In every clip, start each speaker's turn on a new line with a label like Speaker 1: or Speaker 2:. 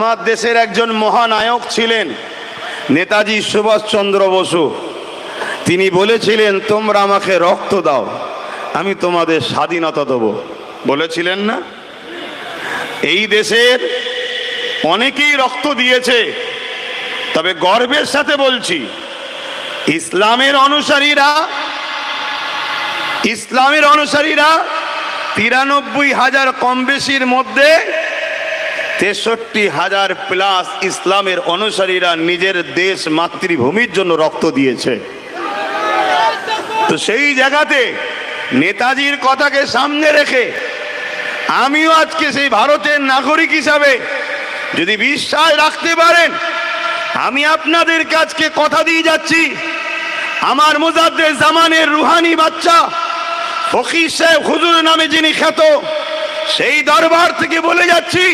Speaker 1: আমার দেশের একজন মহানায়ক ছিলেন নেতাজি সুভাষচন্দ্র বসু। তিনি বলেছিলেন, তোমরা আমাকে রক্ত দাও, আমি তোমাদের স্বাধীনতা দেবো। বলেছিলেন না? এই দেশের অনেকেই রক্ত দিয়েছে, তবে গর্বের সাথে বলছি, ইসলামের অনুসারীরা ইসলামের অনুসারীরা তিরানব্বই হাজার কম বেশির মধ্যে তেষট্টি হাজার প্লাস ইসলামের অনুসারীরা নিজের দেশ মাতৃভূমির জন্য রক্ত দিয়েছে। তো সেই জায়গাতে নেতাজির কথাকে সামনে রেখে আমিও আজকে সেই ভারতের নাগরিক হিসাবে যদি বিশ্বাস রাখতে পারেন, আমি আপনাদের কাছকে কথা দিয়ে যাচ্ছি। আমার মুজাদ্দের জামানের রুহানি বাচ্চা, ফকির সাহেব হুজুর নামে যিনি খ্যাত, সেই দরবার থেকে বলে যাচ্ছি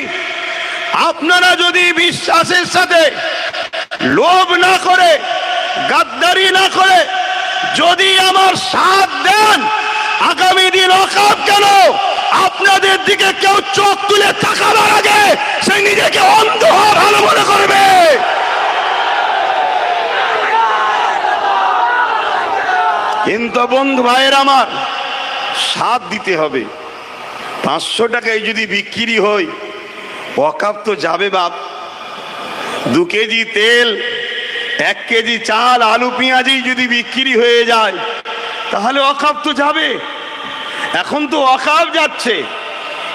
Speaker 1: আপনারা যদি বিশ্বাসের সাথে লোভ না করে, গাদ্দারি না করে, যদি আমার সাথ দেন, আগামী দিন অকাপ কেন? আপনাদের দিকে কেউ চোখ তুলে তাকাবার আগে সে নিজেকে অন্ধ হওয়া ভালো মনে করবে। কিন্তু বন্ধু ভাইয়ের আমার, সাথ দিতে হবে। পাঁচশো টাকায় যদি বিক্রি হয় অকাপ তো যাবে বাপ। দু কেজি তেল, এক কেজি চাল, আলু পেঁয়াজি যদি বিক্রি হয়ে যায়, তাহলে অকাপ তো যাবে। এখন তো অকাপ যাচ্ছে।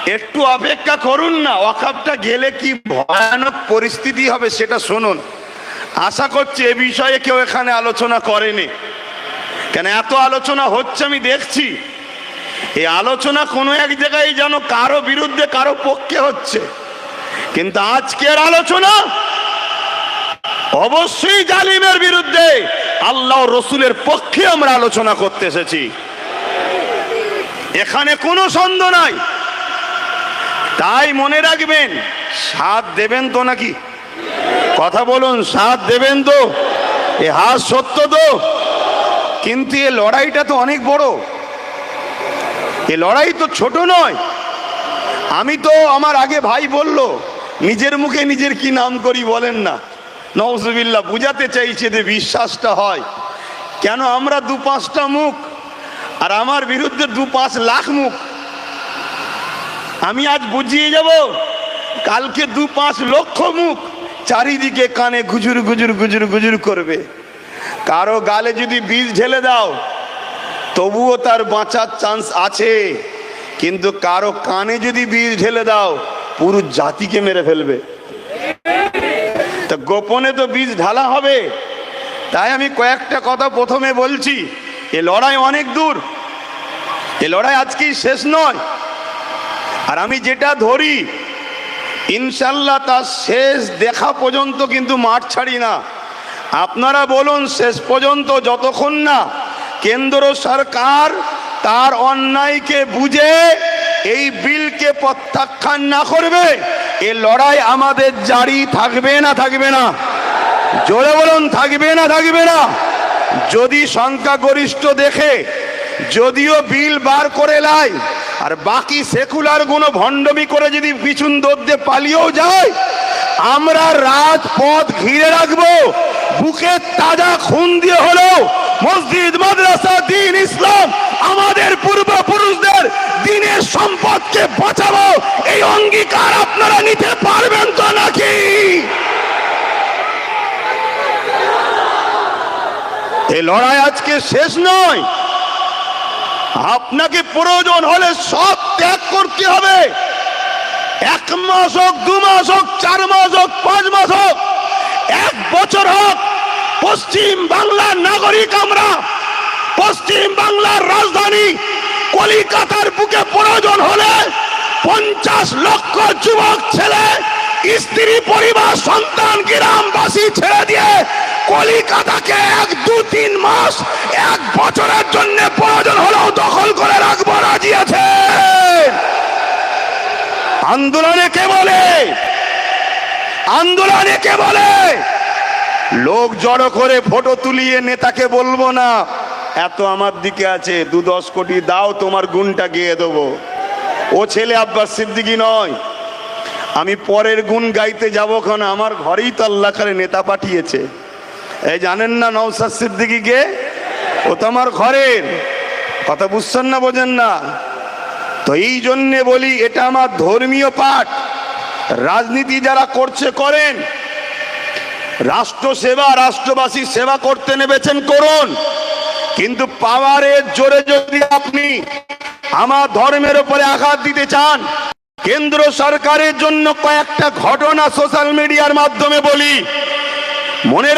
Speaker 1: একটু অপেক্ষা করুন না অকাপটা গেলে কি ভয়ানক পরিস্থিতি হবে সেটা শুনুন। আশা করছি এ বিষয়ে কেউ এখানে আলোচনা করেনি। কেন, এত আলোচনা হচ্ছে, আমি দেখছি। এই আলোচনা কোনো এক জায়গায় যেন কারও বিরুদ্ধে, কারও পক্ষে হচ্ছে। কিন্তু আজকের আলোচনা অবশ্যই জালিমের বিরুদ্ধে আল্লাহ রসুলের পক্ষে আমরা আলোচনা করতে এসেছি। এখানে কোনো সন্দেহ নাই। তাই মনে রাখবেন, সাথ দেবেন তো নাকি? কথা বলুন, সাথ দেবেন তো? এ হাত সত্য তো? কিন্তু এ লড়াইটা তো অনেক বড়। এ লড়াই তো ছোট নয়। আমি তো আমার আগে ভাই বলল নিজের মুখে নিজের কি নাম করি বলেন না। নওজুবিল্লা বুঝাতে চাইছে যে বিশ্বাসটা হয়। কেন আমরা দু পাঁচটা মুখ আর আমার বিরুদ্ধে দু পাঁচ লাখ মুখ? আমি আজ বুঝিয়ে যাব, কালকে দু পাঁচ লক্ষ মুখ চারিদিকে কানে গুজুর গুজুর গুজুর গুজুর করবে। কারও গালে যদি বীজ ঢেলে দাও, তবুও তার বাঁচার চান্স আছে। কিন্তু কারও কানে যদি বীজ ঢেলে দাও পুরো জাতিকে মেরে ফেলবে। তা গোপনে তো বীজ ঢালা হবে। তাই আমি কয়েকটা কথা প্রথমে বলছি। এ লড়াই অনেক দূর। এ লড়াই আজকেই শেষ নয়। আর আমি যেটা ধরি ইনশাল্লাহ তার শেষ দেখা পর্যন্ত কিন্তু মাঠ ছাড়ি না। আপনারা বলুন, শেষ পর্যন্ত যতক্ষণ না কেন্দ্র সরকার তার অন্যায়কে বুঝে এই বিলকে প্রত্যাখ্যান না করবে, এ লড়াই আমাদের জারি থাকবে না থাকবে না। জোরে বলুন, থাকবে না থাকবে না। যদি সংখ্যাগরিষ্ঠ দেখে, যদিও বিল বার করে লাই আর বাকি সেকুলারগুলো ভণ্ডমি করে যদি পিছন দৌড়তে পালিয়েও যায়, আমরা রাজপথ ঘিরে রাখব, বুকে তাজা খুন দিয়ে হলো মসজিদ, মাদ্রাসা, দিন ইসলাম, আমাদের পূর্বপুরুষদের দিনের সম্পদকে বাঁচাবো। এই অঙ্গীকার আপনারা নিতে পারবেন তো নাকি? এই লড়াই আজকে শেষ নয়। আপনাকে প্রয়োজন হলে সব ত্যাগ করতে হবে। এক মাস হোক, দু মাস হোক, চার মাস হোক, পাঁচ মাস হোক, এক বছর হোক পশ্চিম বাংলার নাগরিক আমরা, পশ্চিম বাংলার রাজধানী কলিকাতার বুকে প্রয়োজন হলে পঞ্চাশ লক্ষ যুবক ছেলে, স্ত্রী, পরিবার, সন্তান, গ্রামবাসী ছেড়ে দিয়ে কলিকাতাকে এক, দু, তিন মাস, এক বছরের জন্য প্রয়োজন হলেও দখল করে রাখব, রাজি আছে? আন্দোলনে কে বলে? আন্দোলনে কে বলে? লোক জড়ো করে ফটো তুলিয়ে নেতাকে বলব না। এত আমার দিকে আছে, দু দশ কোটি দাও, তোমার গুণটা গিয়ে দেবো। ও ছেলে আব্বাস সিদ্দিকি নয়। আমি পরের গুণ গাইতে যাব কারণ আমার ঘরেই তো আল্লাহ খালে নেতা পাঠিয়েছে। এই জানেন না নৌসাদ সিদ্দিকিকে? ও তো আমার ঘরের। কথা বুঝছেন না, বোঝেন না? তো এই জন্যে বলি, এটা আমার ধর্মীয় পাঠ। রাজনীতি যারা করছে, করেন। রাষ্ট্র সেবা, রাষ্ট্রবাসী সেবা করতে নেবেছেন করুন। কিন্তু পাওয়ারের জোরে যদি আপনি আমার ধর্মের উপরে আঘাত দিতে চান, কেন্দ্র সরকারের জন্য কয়েকটা ঘটনা সোশ্যাল মিডিয়ার মাধ্যমে বলি। মনে